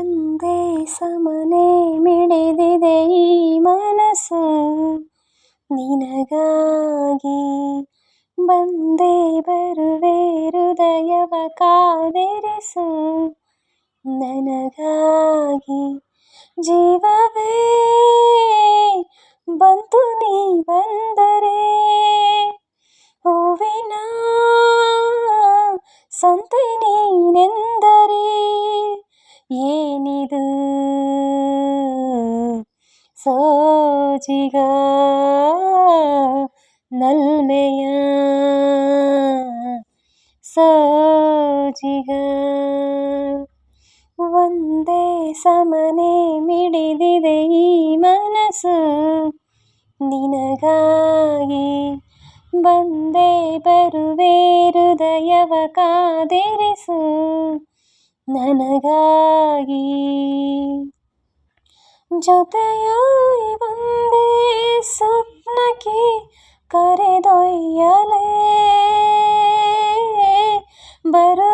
ಒಂದೇ ಸಮನೆ ಮಿಡಿದಿದೆ ಈ ಮನಸ್ಸು ನಿನಗಾಗಿ ಬಂದೇ ಬರುವೆ ಹೃದಯವ ಕಾದಿರಿಸು. ನನಗಾಗಿ ಜೀವವೇ ಬಂತು ನೀ ಬಂದರೆ. ಹೂವಿನ ಸಂತೆ ನೀನೆಂದರೆ. ಏನಿದು? ಸೋಜಿಗ ನಲ್ಮೆಯ ಸೋಜಿಗ ಒಂದೇ ಸಮನೆ ಮಿಡಿದಿದೆ ಈ ಮನಸ್ಸು. ನಿನಗಾಗಿ ಬಂದೇ ಬರುವೆ ಹೃದಯವ ಕಾದಿರಿಸು. ನನಗಾಗಿ ಜೊತೆಯಾಗಿ ಬಂದೇ ಸ್ವಪ್ನಕ್ಕೆ ಕರೆದೊಯ್ಯಲೇ ಬರುವಾಗ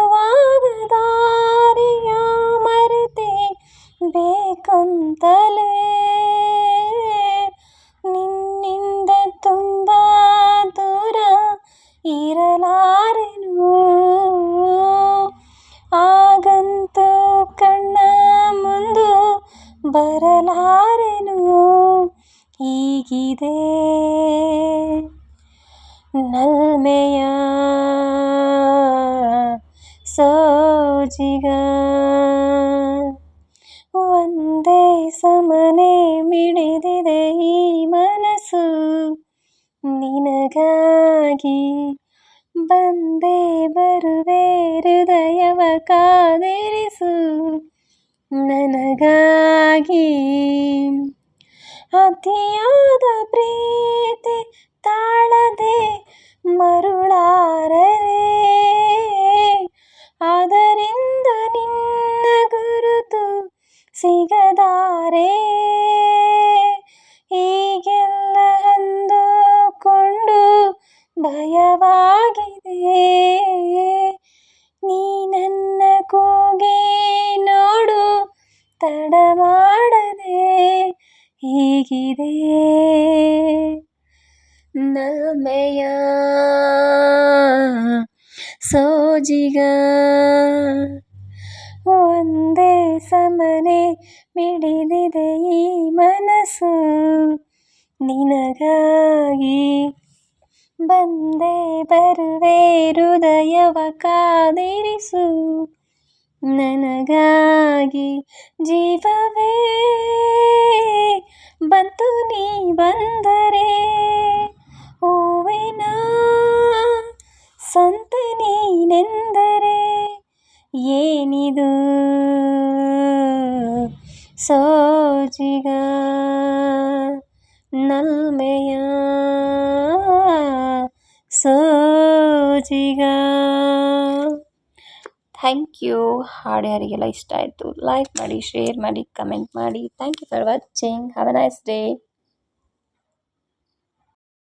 ಬರಲಾರೆನು? ಹೀಗಿದೆ. ನಲ್ಮೆಯ ಸೋಜಿಗ ಒಂದೇ ಸಮನೆ ಮಿಡಿದಿದೆ ಈ ಮನಸ್ಸು. ನಿನಗಾಗಿ ಬಂದೇ ಬರುವೆ ಹೃದಯವ ಕಾದಿರಿಸು. ನನಗಾಗಿ ಅತಿಯಾದ ಪ್ರೀತಿ ತಾಳದೆ ಮರುಳಾರರೆ. ಅದರಿಂದ ನಿನ್ನ ಗುರುತು ಸಿಗದಾರೆ. ಹೀಗೆಲ್ಲ ಅಂದುಕೊಂಡು ಭಯವಾಗಿದೆ. ತಡ ಮಾಡದೆ ಹೀಗಿದೆ ನಲ್ಮೆಯ ಸೋಜಿಗ ಒಂದೇ ಸಮನೆ ಮಿಡಿದಿದೆ ಈ ಮನಸ್ಸು ನಿನಗಾಗಿ ಬಂದೇ ಬರುವೆ ಹೃದಯವ ಕಾದಿರಿಸು ನನಗಾಗಿ ಜೀವವೇ ಬಂತು ನೀ ಬಂದರೆ ಹೂವಿನ ಸಂತ ನೀನೆಂದರೆ ಏನಿದು? ಸೋಜಿಗ ನಲ್ಮೆಯ ಸೋಜಿಗ ಥ್ಯಾಂಕ್ ಯು. ಹಾಡು ಯಾರಿಗೆಲ್ಲ ಇಷ್ಟ ಆಯಿತು. ಲೈಕ್ ಮಾಡಿ ಶೇರ್ ಮಾಡಿ ಕಮೆಂಟ್ ಮಾಡಿ. Thank you for watching have a nice day